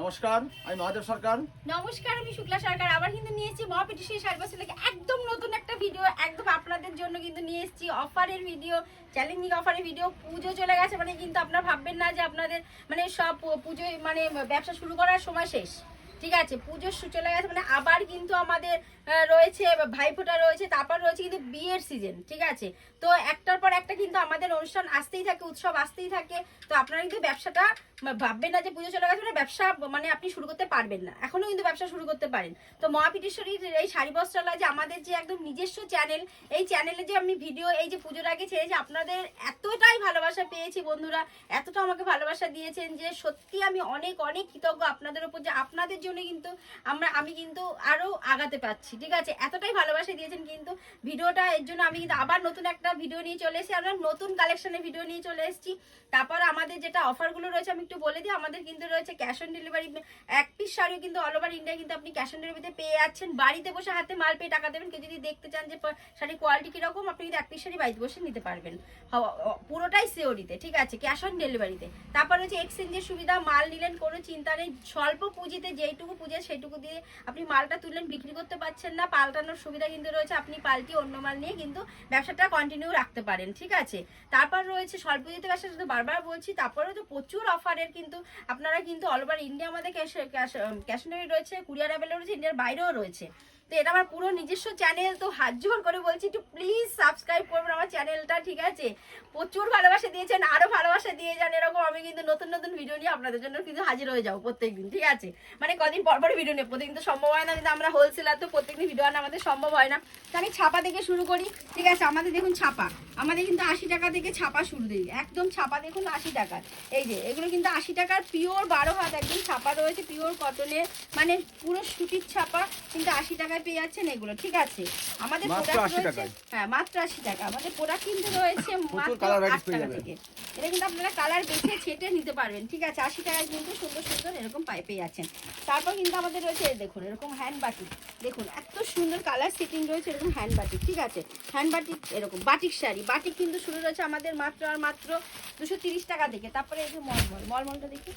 নমস্কার, আমি মহাদেব সরকার। নমস্কার, আমি শুক্লা সরকার। আবার কিন্তু নিয়ে এসেছি মহাপিটি সেই সার বছর থেকে একদম নতুন একটা ভিডিও একদম আপনাদের জন্য কিন্তু নিয়ে এসেছি অফারের ভিডিও চ্যালেঞ্জিং অফারের ভিডিও পুজো চলে গেছে মানে কিন্তু আপনারা ভাববেন না যে আপনাদের মানে সব পুজো মানে ব্যবসা শুরু করার সময় শেষ। ঠিক আছে, পুজোর শু- চলে গেছে মানে আবার কিন্তু আমাদের রয়েছে ভাইফোঁটা রয়েছে, তারপর রয়েছে কিন্তু বিয়ের সিজন ঠিক আছে? তো একটার পর একটা কিন্তু আমাদের অনুষ্ঠান আসতেই থাকে, উৎসব আসতেই থাকে, তো আপনারা কিন্তু ব্যবসাটা ভাববেন না যে পুজো চলে গেছে মানে ব্যবসা মানে আপনি শুরু করতে পারবেন না, এখনও কিন্তু ব্যবসা শুরু করতে পারেন। তো মহাপিটেশ্বরীর এই শাড়ি বস্ত্রালয় যে আমাদের যে একদম নিজস্ব চ্যানেল এই চ্যানেলে যে আমি ভিডিও এই যে পুজোর আগে ছেড়েছি, আপনাদের এতটাই ভালোবাসা পেয়েছি বন্ধুরা এতটা আমাকে ভালোবাসা দিয়েছেন যে সত্যি আমি অনেক অনেক কৃতজ্ঞ আপনাদের উপর যে আপনাদের জন্য কিন্তু আমরা, আমি কিন্তু আরও আগাতে পারছি, ঠিক আছে? এতটাই ভালোবাসা দিয়েছেন কিন্তু ভিডিওটা, এর জন্য আমি কিন্তু আবার নতুন একটা ভিডিও নিয়ে চলে এসেছি, আমরা নতুন কালেকশনের ভিডিও নিয়ে চলে এসেছি। তারপর আমাদের যেটা অফারগুলো রয়েছে, আমি একটু বলে দিই, আমাদের কিন্তু রয়েছে ক্যাশ অন ডেলিভারি এক পিস শাড়িও কিন্তু অল ওভার ইন্ডিয়া কিন্তু আপনি ক্যাশ অন ডেলিভারিতে পেয়ে যাচ্ছেন। বাড়িতে বসে হাতে মাল পেয়ে টাকা দেবেন, কেউ যদি দেখতে চান যে শাড়ির কোয়ালিটি কীরকম, আপনি কিন্তু এক পিস শাড়ি বাড়িতে বসে নিতে পারবেন। পুরোটাই সিওরিতে ঠিক আছে? ক্যাশ অন ডেলিভারিতে তারপর হচ্ছে এক্সচেঞ্জের সুবিধা, মাল নিলেন, কোনো চিন্তা নেই। স্বল্প পুঁজিতে যেইটুকু পুঁজে, সেটুকু দিয়ে আপনি মালটা তুললেন, বিক্রি করতে পারছেন না, পাল্টানোর সুবিধা কিন্তু রয়েছে, আপনি পাল্টি অন্য মাল নিয়ে কিন্তু ব্যবসাটা কন্টিনিউ রাখতে পারেন, ঠিক আছে? তারপর রয়েছে স্বল্প দিতে ব্যবসা শুধু বারবার বলছি তারপরে তো প্রচুর অফারের কিন্তু, আপনারা কিন্তু অল ওভার ইন্ডিয়া আমাদের ক্যাশ ক্যাশ ক্যাশ রয়েছে কুরিয়ার অ্যাভেলেবল রয়েছে ইন্ডিয়ার বাইরেও রয়েছে। তো এটা আমার পুরো নিজস্ব চ্যানেল তো হাত জোর করে বলছি একটু প্লিজ সাবস্ক্রাইব করবেন আমার চ্যানেলটা ঠিক আছে? প্রচুর ভালোবাসা দিয়েছেন আরও ভালোবাসা দিয়ে যান এরকম। আমি কিন্তু নতুন নতুন ভিডিও নিয়ে আপনাদের জন্য কিন্তু হাজির হয়ে যাব প্রত্যেকদিন, ঠিক আছে? মানে কদিন পর পর ভিডিও নিয়ে প্রত্যেকদিন তো সম্ভব হয় না, কিন্তু আমরা হোলসেলার তো প্রত্যেকদিন ভিডিও আনা আমাদের সম্ভব হয় না। তো আমি ছাপা থেকে শুরু করি, ঠিক আছে? আমাদের দেখুন ছাপা। আমাদের কিন্তু আশি টাকা থেকে ছাপা শুরু দিই। একদম ছাপা দেখুন আশি টাকার এই যে এগুলো কিন্তু আশি টাকার পিওর বারো হাত একদম ছাপা রয়েছে পিওর কটনের মানে পুরো সুতির ছাপা কিন্তু আশি টাকায় পেয়ে যাচ্ছেন এগুলো ঠিক আছে? আমাদের প্রোডাক্ট রয়েছে হ্যাঁ মাত্র আশি টাকা। আমাদের প্রোডাক্ট কিন্তু রয়েছে মাত্র আট টাকা থেকে। এটা কিন্তু আপনারা কালার বেছে ছেটে নিতে পারবেন। ঠিক আছে আশি টাকায় কিন্তু সুন্দর সুন্দর এরকম পাই পেয়ে যাচ্ছেন তারপর কিন্তু আমাদের রয়েছে দেখুন এরকম হ্যান্ড বাটিক দেখুন এত সুন্দর কালার সেটিং রয়েছে এরকম হ্যান্ড বাটিক ঠিক আছে? হ্যান্ড বাটিক এরকম বাটিক শাড়ি। বাটিক কিন্তু শুরু রয়েছে আমাদের মাত্র আর মাত্র দুশো তিরিশ টাকা থেকে। তারপরে এই যে মলমল মলমলটা দেখি।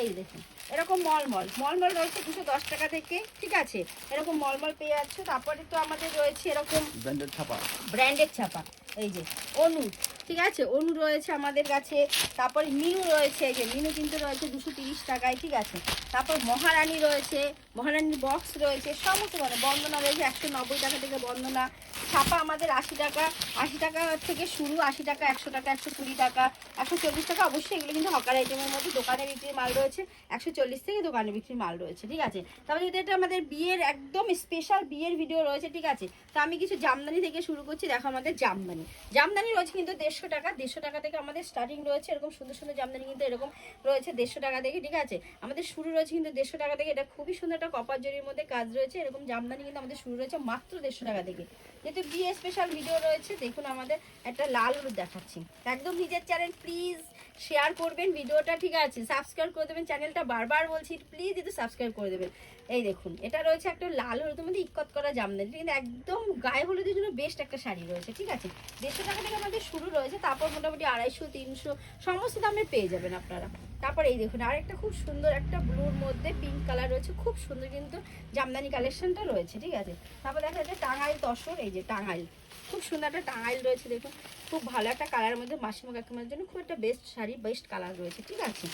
এই দেখুন এরকম মলমল মলমল রয়েছে দুশো দশ টাকা থেকে ঠিক আছে? এরকম মলমল পেয়ে যাচ্ছে। তারপরে তো আমাদের রয়েছে এরকম ব্র্যান্ডেড ছাপা। ব্র্যান্ডেড ছাপা। এই যে অনু ঠিক আছে? অনু রয়েছে আমাদের কাছে, তারপরে মিনু রয়েছে, এই যে মিনু কিন্তু রয়েছে দুশো টাকায়, ঠিক আছে? তারপর মহারানী রয়েছে, মহারানীর বক্স রয়েছে, সমস্ত মানে বন্দনা রয়েছে, একশো নব্বই টাকা থেকে বন্দনা। ছাপা আমাদের আশি টাকা আশি টাকা থেকে শুরু, আশি টাকা, একশো টাকা, একশো কুড়ি টাকা, একশো চল্লিশ টাকা অবশ্যই এগুলো কিন্তু হকার আইটেমের মধ্যে দোকানে বিক্রির মাল রয়েছে, একশো চল্লিশ থেকে দোকানে বিক্রির মাল রয়েছে, ঠিক আছে? তারপরে যদি এটা আমাদের বিয়ের একদম স্পেশাল বিয়ের ভিডিও রয়েছে, ঠিক আছে? তো আমি কিছু জামদানি থেকে শুরু করছি, দেখো আমাদের জামদানি। জামদানি রয়েছে কিন্তু দেড়শো টাকা দেড়শো টাকা থেকে আমাদের স্টার্টিং রয়েছে, এরকম সুন্দর সুন্দর জামদানি কিন্তু এরকম রয়েছে, দেড়শো টাকা থেকে, ঠিক আছে? আমাদের শুরু রয়েছে কিন্তু দেড়শো টাকা থেকে, এটা খুবই সুন্দর একটা কপার জরির মধ্যে কাজ রয়েছে। এরকম জামদানি কিন্তু আমাদের শুরু রয়েছে মাত্র দেড়শো টাকা থেকে। যেহেতু বিয়ে স্পেশাল ভিডিও রয়েছে, দেখুন আমাদের একটা লাল হলুদ দেখাচ্ছি। একদম নিজের চ্যানেল প্লিজ শেয়ার করবেন ভিডিওটা ঠিক আছে? সাবস্ক্রাইব করে দেবেন চ্যানেলটা বারবার বলছি প্লিজ একটু সাবস্ক্রাইব করে দেবেন। এই দেখুন, এটা রয়েছে একটা লাল হলুদের মধ্যে ইকত করা জামদানি। কিন্তু একদম গায়ে হলুদের জন্য বেস্ট একটা শাড়ি রয়েছে, ঠিক আছে? দেড়শো টাকা থেকে আমাদের শুরু রয়েছে, তারপর মোটামুটি আড়াইশো, তিনশো, সমস্ত দামে পেয়ে যাবেন আপনারা। তারপর এই দেখুন, আরেকটা খুব সুন্দর একটা ব্লুর মধ্যে পিঙ্ক কালার রয়েছে, খুব সুন্দর কিন্তু জামদানি কালেকশনটা রয়েছে, ঠিক আছে? তারপর দেখা যাচ্ছে টাঙ্গাইল তসর, এই যে টাঙ্গাইল। খুব সুন্দর একটা টাঙ্গাইল রয়েছে, দেখুন। খুব ভালো একটা কালারের মধ্যে মাসিমা কাকিমার জন্য খুব একটা বেস্ট শাড়ি বেস্ট কালার রয়েছে, ঠিক আছে?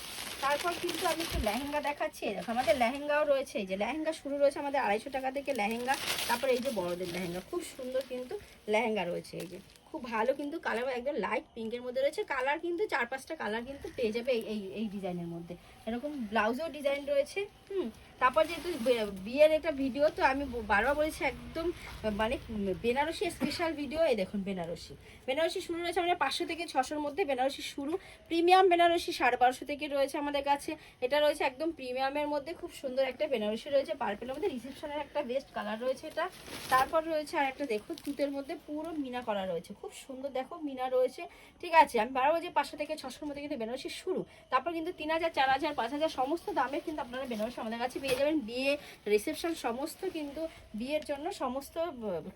তারপর কিন্তু আমি একটু লেহেঙ্গা দেখাচ্ছি। দেখো, আমাদের লেহেঙ্গাও রয়েছে। এই যে লেহেঙ্গা শুরু রয়েছে আমাদের আড়াইশো টাকা থেকে লেহেঙ্গা, তারপর এই যে বড়দের লেহেঙ্গা, খুব সুন্দর কিন্তু লেহেঙ্গা রয়েছে এই যে। খুব ভালো কিন্তু কালার একদম লাইট পিঙ্কের মধ্যে রয়েছে। কালার কিন্তু, চার পাঁচটা কালার কিন্তু পেয়ে যাবে এই এই ডিজাইনের মধ্যে। এরকম ব্লাউজেও ডিজাইন রয়েছে, হুম। তারপর যেহেতু বিয়ের একটা ভিডিও তো আমি বারবার বলেছি একদম মানে বেনারসি স্পেশাল ভিডিও এই দেখুন বেনারসি। বেনারসি শুরু রয়েছে আমাদের পাঁচশো থেকে ছশোর মধ্যে, বেনারসি শুরু। প্রিমিয়াম বেনারসি সাড়ে বারোশো থেকে রয়েছে আমাদের কাছে। এটা রয়েছে একদম প্রিমিয়ামের মধ্যে, খুব সুন্দর একটা বেনারসি রয়েছে পার্পেলের মধ্যে রিসেপশনের একটা বেস্ট কালার রয়েছে এটা। তারপর রয়েছে আর একটা দেখো তুতের মধ্যে পুরো মিনা করা রয়েছে। খুব সুন্দর, দেখো, মিনা রয়েছে। ঠিক আছে, আমি বারো যে পাঁচশো থেকে ছশোর মধ্যে কিন্তু বেনারসি শুরু। তারপর কিন্তু তিন হাজার, চার হাজার পাঁচ হাজার সমস্ত দামে কিন্তু আপনারা বেনারসি আমাদের কাছে পেয়ে যাবেন। বিয়ে রিসেপশন সমস্ত কিন্তু বিয়ের জন্য সমস্ত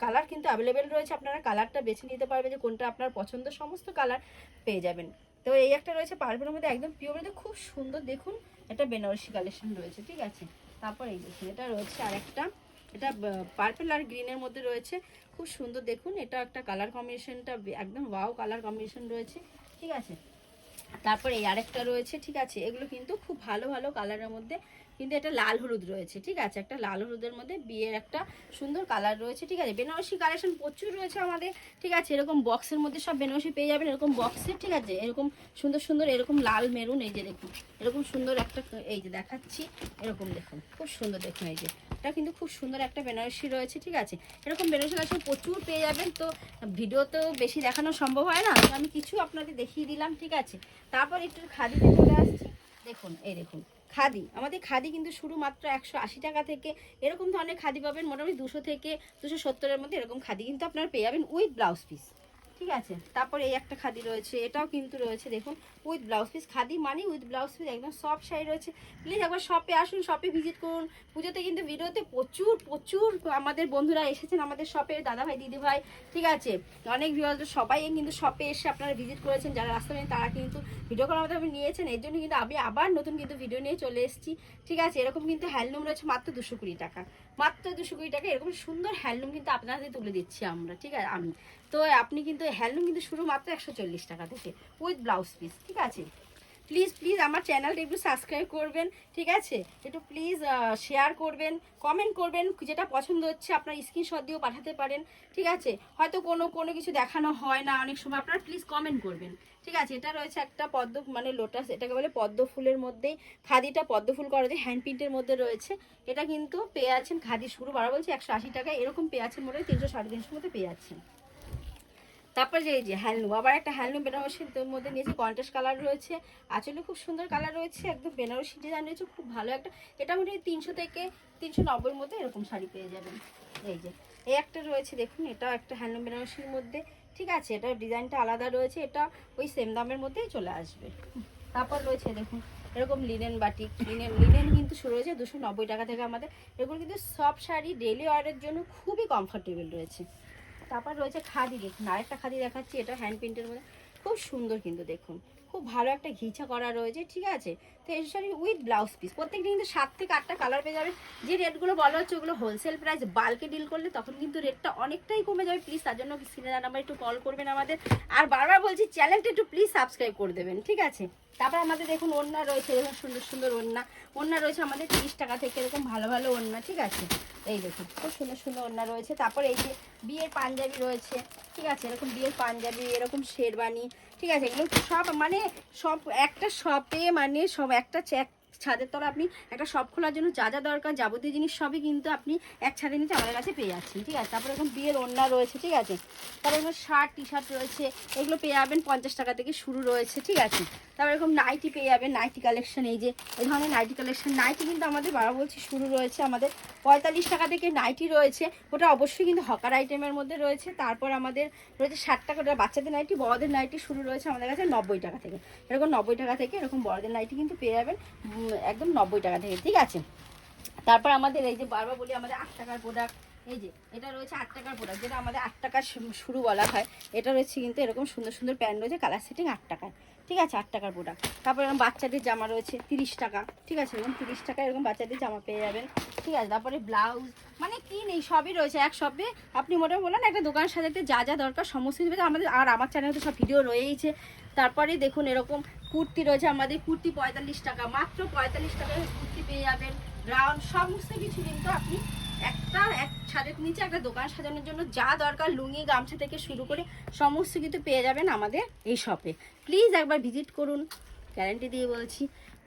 কালার কিন্তু অ্যাভেলেবেল রয়েছে। আপনারা কালারটা বেছে নিতে পারবেন যে কোনটা আপনার পছন্দ, সমস্ত কালার পেয়ে যাবেন। তো এই একটা রয়েছে পার্পেলের মধ্যে, একদম পিওর মধ্যে খুব সুন্দর দেখুন এটা বেনারসি কালেকশন রয়েছে, ঠিক আছে? তারপর এই দেখুন, এটা রয়েছে আরেকটা, এটা পার্পল আর গ্রিনের মধ্যে রয়েছে। খুব সুন্দর দেখুন, এটা একটা কালার কম্বিনেশনটা একদম ওয়াও কালার কম্বিনেশন রয়েছে, ঠিক আছে? তারপরে এই আরেকটা রয়েছে, ঠিক আছে? এগুলো কিন্তু খুব ভালো ভালো কালারের মধ্যে কিন্তু এটা লাল হলুদ রয়েছে, ঠিক আছে? একটা লাল হলুদের মধ্যে বিয়ের একটা সুন্দর কালার রয়েছে, ঠিক আছে? বেনারসি কালেকশন প্রচুর রয়েছে আমাদের, ঠিক আছে? এরকম বক্সের মধ্যে সব বেনারসি পেয়ে যাবেন, এরকম বক্সের, ঠিক আছে? এরকম সুন্দর সুন্দর, এরকম লাল মেরুন, এই যে দেখুন, এরকম সুন্দর একটা এই যে দেখাচ্ছি, এরকম দেখুন, খুব সুন্দর দেখুন এই যে। এটা কিন্তু খুব সুন্দর একটা বেনারসি রয়েছে, ঠিক আছে? এরকম বেনারসি কালেকশন প্রচুর পেয়ে যাবেন, তো ভিডিও তো বেশি দেখানো সম্ভব হয় না আমি কিছু আপনাদের দেখিয়ে দিলাম, ঠিক আছে? তারপর একটু খাদিতে চলে আসছি। দেখুন, এই দেখুন, খাদি, আমাদের খাদি কিন্তু শুরু মাত্র একশো আশি টাকা থেকে, এরকম ধরনের খাদি পাবেন, মোটামুটি দুশো থেকে দুশো সত্তরের মধ্যে এরকম খাদি কিন্তু আপনারা পেয়ে যাবেন উইথ ব্লাউজ পিস। ঠিক আছে? তারপরে এই একটা খাদি রয়েছে, এটাও কিন্তু রয়েছে, দেখুন উইথ ব্লাউজ পিস খাদি মানে উইথ ব্লাউজ পিস একদম সফট শাড়ি রয়েছে। প্লিজ একবার শপে আসুন শপে ভিজিট করুন। পুজোতে কিন্তু ভিডিওতে প্রচুর প্রচুর আমাদের বন্ধুরা এসেছেন আমাদের শপে দাদাভাই, দিদিভাই, ঠিক আছে? অনেক ভিউয়ার্স সবাই কিন্তু শপে এসে আপনারা ভিজিট করেছেন, যারা রাস্তা নেই তারা কিন্তু ভিডিও করার আপনি নিয়েছেন। এর জন্য কিন্তু আমি আবার নতুন কিন্তু ভিডিও নিয়ে চলে এসেছি, ঠিক আছে? এরকম কিন্তু হ্যান্ডলুম রয়েছে মাত্র দুশো কুড়ি টাকা। মাত্র দুশো কুড়ি টাকা। এরকম সুন্দর হ্যান্ডলুম কিন্তু আপনার হাতে তুলে দিচ্ছি আমরা, ঠিক আছে? আমি। তো আপনি কিন্তু, হ্যান্ডলুম কিন্তু শুরু মাত্র একশো চল্লিশ টাকা থেকে উইথ ব্লাউজ পিস ঠিক আছে? প্লিজ প্লিজ আমার চ্যানেলটা একটু সাবস্ক্রাইব করবেন, ঠিক আছে? একটু প্লিজ শেয়ার করবেন কমেন্ট করবেন, যেটা পছন্দ হচ্ছে আপনার স্ক্রিনশট দিয়েও পাঠাতে পারেন, ঠিক আছে? হয়তো কোনো কোনো কিছু দেখানো হয় না, অনেক সময় আপনারা প্লিজ কমেন্ট করবেন, ঠিক আছে? এটা রয়েছে একটা পদ্ম মানে লোটাস এটাকে বলে পদ্ম ফুলের মধ্যেই, খাদিটা পদ্ম ফুল করা যায় হ্যান্ড প্রিন্টের মধ্যে রয়েছে। এটা কিন্তু পেয়ে আছেন খাদি শুরু, বারো বলছে একশো আশি টাকায়, এরকম পেয়ে আছেন মোটামুটি তিনশো সাড়ে তিনশোর মধ্যে পেয়ে যাচ্ছেন তারপর যে এই যে হ্যান্ডলুম আবার একটা হ্যান্ডলুম বেনারসির মধ্যে নিয়েছি, কন্ট্রাস্ট কালার রয়েছে, আঁচলে খুব সুন্দর কালার রয়েছে, একদম বেনারসি ডিজাইন রয়েছে, খুব ভালো একটা, এটা মোটামুটি তিনশো থেকে তিনশো নব্বইয়ের মধ্যে এরকম শাড়ি পেয়ে যাবেন। এই যে, এই একটা রয়েছে, দেখুন, এটাও একটা হ্যান্ডলুম বেনারসির মধ্যে, ঠিক আছে এটা ডিজাইনটা আলাদা রয়েছে, এটা ওই সেম দামের মধ্যেই চলে আসবে। তারপর রয়েছে, দেখুন, এরকম লিনেন বাটিক লিনেন লিনেন কিন্তু শুরু হয়েছে দুশো নব্বই টাকা থেকে আমাদের, এগুলো কিন্তু সব শাড়ি ডেলি ওয়ারের জন্য খুবই কমফোর্টেবল রয়েছে। তারপর রয়েছে খাদি দেখুন, আরেকটা খাদি দেখাচ্ছি, এটা হ্যান্ড প্রিন্টের মধ্যে। খুব সুন্দর কিন্তু দেখুন। খুব ভালো একটা ঘিচা করা রয়েছে, ঠিক আছে? তো এই শাড়ি উইথ ব্লাউজ পিস প্রত্যেকটা কিন্তু সাত থেকে আটটা কালার পেয়ে যাবে। যে রেটগুলো বলা হচ্ছে ওগুলো হোলসেল প্রাইস বাল্কে ডিল করলে তখন কিন্তু রেটটা অনেকটাই কমে যাবে। প্লিজ তার জন্য সিনেমা নাম্বার একটু কল করবেন আমাদের। আর বারবার বলছি চ্যানেলটা একটু প্লিজ সাবস্ক্রাইব করে দেবেন, ঠিক আছে? তারপর আমাদের দেখুন ওড়না রয়েছে, এরকম সুন্দর সুন্দর ওড়না। ওড়না রয়েছে আমাদের তিরিশ টাকা থেকে এরকম ভালো ভালো ওড়না, ঠিক আছে? এই দেখুন, খুব সুন্দর সুন্দর ওড়না রয়েছে। তারপর এই যে বিয়ের পাঞ্জাবি রয়েছে, ঠিক আছে? এরকম বিয়ের পাঞ্জাবি, এরকম শেরবানি ঠিক আছে এগুলো সব মানে সব একটা শপে মানে সব একটা চ্যাক ছাদের তলা আপনি একটা শপ খোলার জন্য যা যা দরকার, যাবতীয় জিনিস সবই কিন্তু আপনি এক ছাদের নিচে আমাদের কাছে পেয়ে যাচ্ছেন, ঠিক আছে? তারপরে এখন বিয়ের ওড়না রয়েছে, ঠিক আছে? তারপরে এরকম শার্ট টি শার্ট রয়েছে, এগুলো পেয়ে যাবেন পঞ্চাশ টাকা থেকে শুরু রয়েছে, ঠিক আছে? তারপরে এরকম নাইটি পেয়ে যাবেন নাইটি কালেকশন এই যে, এই ধরনের নাইটি কালেকশন নাইটি কিন্তু আমাদের বারো বলছি শুরু রয়েছে, আমাদের পঁয়তাল্লিশ টাকা থেকে নাইটি রয়েছে, ওটা অবশ্যই কিন্তু হকার আইটেমের মধ্যে রয়েছে, তারপর আমাদের রয়েছে ষাট টাকা, ওটা বাচ্চাদের নাইটি বড়দের নাইটি শুরু রয়েছে আমাদের কাছে নব্বই টাকা থেকে। এরকম নব্বই টাকা থেকে এরকম বড়দের নাইটি কিন্তু পেয়ে যাবেন একদম নব্বই টাকা থেকে, ঠিক আছে? তারপর আমাদের এই যে বারবার বলি আমাদের আট টাকার প্রোডাক্ট এই যে, এটা রয়েছে আট টাকার প্রোডাক্ট যেটা আমাদের আট টাকার শুরু বলা হয়। এটা রয়েছে কিন্তু এরকম সুন্দর সুন্দর প্যান্ট রয়েছে কালার সেটিং আট টাকায়, ঠিক আছে, আট টাকার প্রোডাক্ট তারপর এরকম বাচ্চাদের জামা রয়েছে তিরিশ টাকা, ঠিক আছে, এরকম তিরিশ টাকা এরকম বাচ্চাদের জামা পেয়ে যাবেন, ঠিক আছে। তারপরে ব্লাউজ মানে কি নেই, সবই রয়েছে, এক শপে আপনি মোটামুটি বলেন একটা দোকান সাজাতে যা যা দরকার, সমস্ত আমাদের আর আমার চ্যানেলে তো সব ভিডিও রয়েইছে। তারপরে দেখুন এরকম কুর্তি রয়েছে আমাদের কুর্তি পঁয়তাল্লিশ টাকা। মাত্র পঁয়তাল্লিশ টাকায় কুর্তি পেয়ে যাবেন। গ্রাউন্ড সমস্ত কিছু কিন্তু আপনি একটা, এক ছাদের নিচে একটা দোকান সাজানোর জন্য যা দরকার লুঙ্গি, গামছা থেকে শুরু করে সমস্ত কিছু পেয়ে যাবেন আমাদের এই শপে প্লিজ একবার ভিজিট করুন। গ্যারেন্টি দিয়ে বলছি।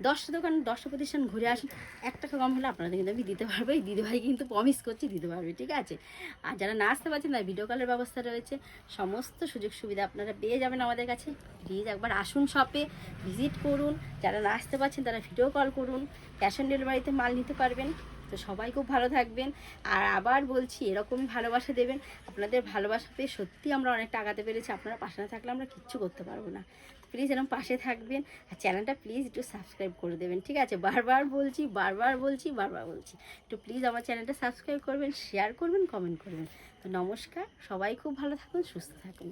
দশটা দোকান দশটা প্রতিষ্ঠান ঘুরে আসুন। এক টাকা কম হলে আপনাদের কিন্তু আমি দিতে পারব, এই দিদিভাই কিন্তু প্রমিস করছি দিতে পারবে, ঠিক আছে? আর যারা না আসতে পারছেন তার ভিডিও কলের ব্যবস্থা রয়েছে। সমস্ত সুযোগ সুবিধা আপনারা পেয়ে যাবেন আমাদের কাছে। প্লিজ একবার আসুন শপে ভিজিট করুন। যারা না আসতে পারছেন তারা ভিডিও কল করুন। ক্যাশ অন ডেলিভারিতে মাল নিতে পারবেন। তো সবাই খুব ভালো থাকবেন। আর আবার বলছি, এরকমই ভালোবাসা দেবেন। আপনাদের ভালোবাসা পেয়ে সত্যি আমরা অনেকটা আগাতে পেরেছি, আপনারা পাশে না থাকলে আমরা কিচ্ছু করতে পারব না। প্লিজ এরকম পাশে থাকবেন। আর চ্যানেলটা প্লিজ একটু সাবস্ক্রাইব করে দেবেন, ঠিক আছে? বারবার বলছি বারবার বলছি বারবার বলছি। একটু প্লিজ আমার চ্যানেলটা সাবস্ক্রাইব করবেন শেয়ার করবেন কমেন্ট করবেন। তো নমস্কার, সবাই খুব ভালো থাকুন, সুস্থ থাকুন।